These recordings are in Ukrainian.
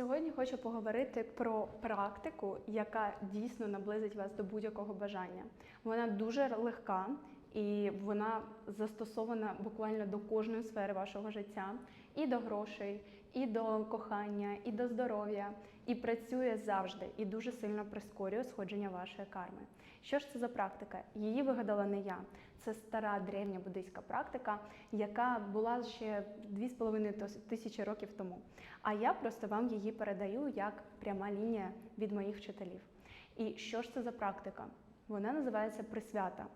Сьогодні хочу поговорити про практику, яка дійсно наблизить вас до будь-якого бажання. Вона дуже легка і вона застосована буквально до кожної сфери вашого життя, і до грошей, і до кохання, і до здоров'я, і працює завжди, і дуже сильно прискорює сходження вашої карми. Що ж це за практика? Її вигадала не я. Це стара древня буддийська практика, яка була ще 2,5 тисячі років тому. А я просто вам її передаю як пряма лінія від моїх вчителів. І що ж це за практика? Вона називається присвята.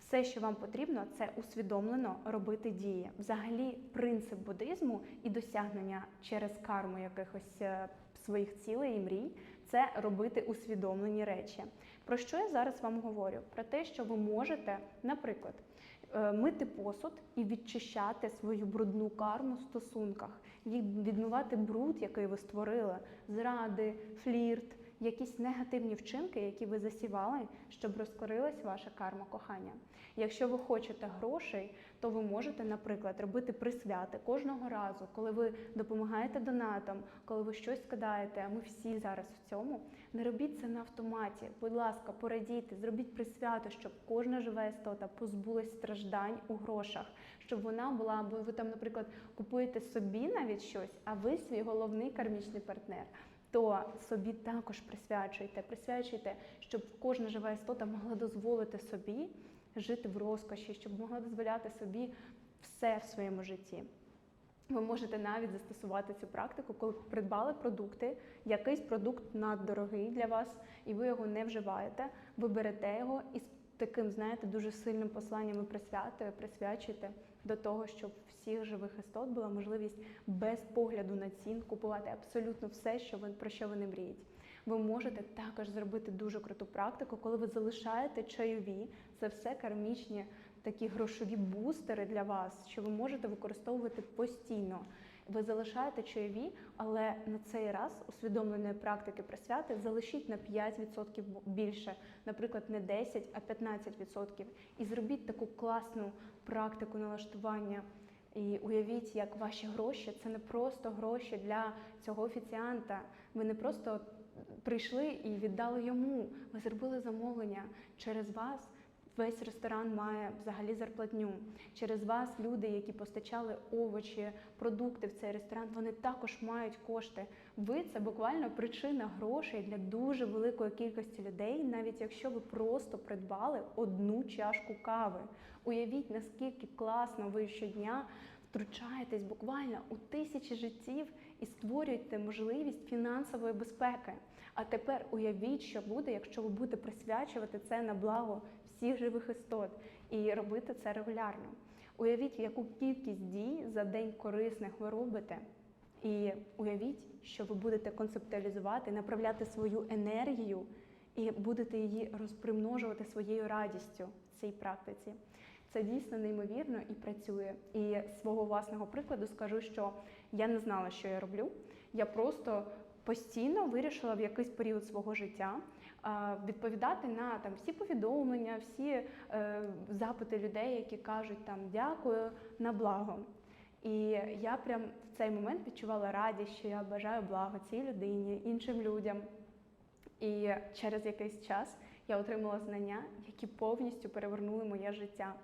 Все, що вам потрібно, це усвідомлено робити дії. Взагалі, принцип буддизму і досягнення через карму якихось е, своїх цілей і мрій це робити усвідомлені речі. Про що я зараз вам говорю? Про те, що ви можете, наприклад, е, мити посуд і відчищати свою брудну карму в стосунках, від- відмивати бруд, який ви створили, зради, флірт, якісь негативні вчинки, які ви засівали, щоб розкорилась ваша карма кохання. Якщо ви хочете грошей, то ви можете, наприклад, робити присвяти кожного разу, коли ви допомагаєте донатам, коли ви щось скидаєте, а ми всі зараз в цьому. Не робіть це на автоматі. Будь ласка, порадійте, зробіть присвято, щоб кожна жива істота позбулась страждань у грошах, щоб вона була, бо ви там, наприклад, купуєте собі навіть щось, а ви свій головний кармічний партнер. То собі також присвячуйте, присвячуйте, щоб кожна жива істота могла дозволити собі жити в розкоші, щоб могла дозволяти собі все в своєму житті. Ви можете навіть застосувати цю практику, коли придбали продукти, якийсь продукт наддорогий для вас, і ви його не вживаєте. Ви берете його і таким, знаєте, дуже сильним посланням і присвятою присвячуєте до того, щоб всіх живих істот була можливість без погляду на цін купувати абсолютно все, що ви про що вони мріють. Ви можете також зробити дуже круту практику, коли ви залишаєте чайові. Це все кармічні такі грошові бустери для вас, що ви можете використовувати постійно. Ви залишаєте чайові, але на цей раз усвідомленої практики присвяти залишіть на 5% більше, наприклад, не 10, а 15%. І зробіть таку класну практику налаштування. І уявіть, як ваші гроші це не просто гроші для цього офіціанта. Ви не просто прийшли і віддали йому. Ви зробили замовлення через вас. Весь ресторан має взагалі зарплатню. Через вас люди, які постачали овочі, продукти в цей ресторан, вони також мають кошти. Ви це буквально причина грошей для дуже великої кількості людей, навіть якщо ви просто придбали одну чашку кави. Уявіть, наскільки класно ви щодня втручаєтесь буквально у тисячі життів і створюєте можливість фінансової безпеки. А тепер уявіть, що буде, якщо ви будете присвячувати це на благо всіх живих істот і робити це регулярно. Уявіть, яку кількість дій за день корисних ви робите. І уявіть, що ви будете концептуалізувати, направляти свою енергію і будете її розпримножувати своєю радістю в цій практиці. Це дійсно неймовірно і працює. І свого власного прикладу скажу, що я не знала, що я роблю. Я просто постійно вирішила в якийсь період свого життя відповідати на там всі повідомлення, всі е, запити людей, які кажуть там дякую на благо. І я прям в цей момент відчувала радість, що я бажаю благо цій людині, іншим людям. І через якийсь час я отримала знання, які повністю перевернули моє життя.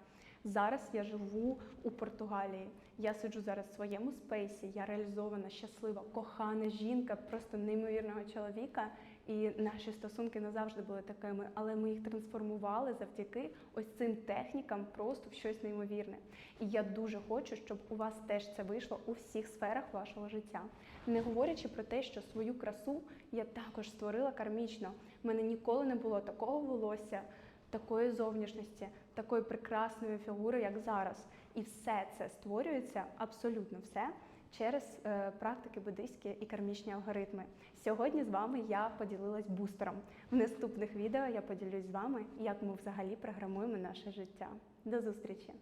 Зараз я живу у Португалії. Я сиджу зараз в своєму спейсі. Я реалізована, щаслива, кохана жінка, просто неймовірного чоловіка. І наші стосунки назавжди були такими, але ми їх трансформували завдяки ось цим технікам, просто в щось неймовірне. І я дуже хочу, щоб у вас теж це вийшло у всіх сферах вашого життя. Не говорячи про те, що свою красу я також створила кармічно. У мене ніколи не було такого волосся такої зовнішності, такої прекрасної фігури, як зараз. І все це створюється абсолютно все через е, практики буддистські і кармічні алгоритми. Сьогодні з вами я поділилась бустером. В наступних відео я поділюсь з вами, як ми взагалі програмуємо наше життя. До зустрічі!